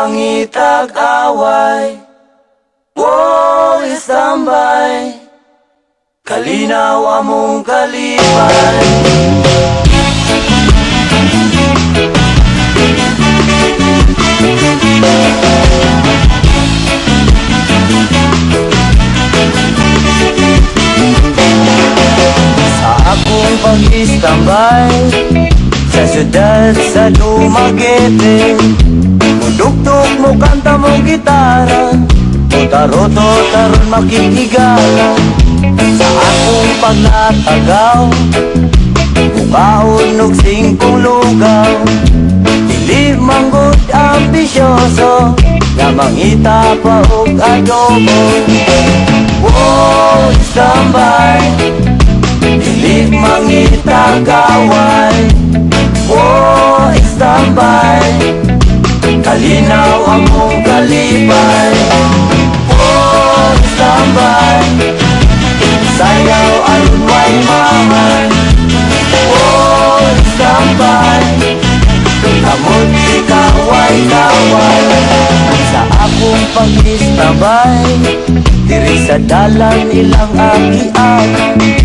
mangitag away Wow, istambay Kalinaw among kalipay Sa akong pag-istambay Sa syudad sa Dumaguete mo kanta mo gitara. Mutaroto taron makikigala Sa akong paglatagaw Bukaon og singkong lugaw. Dili manggod ambisyoso Nga mangita pa og adobo. Wow, standby Dili mangita kaway. Oh, standby Kalinaw among kalipay Oh, standby Sayaw aron way maman Oh, standby Kamot si kaway kaway Sa akong pag-istabay Diri sa dalan ilang agian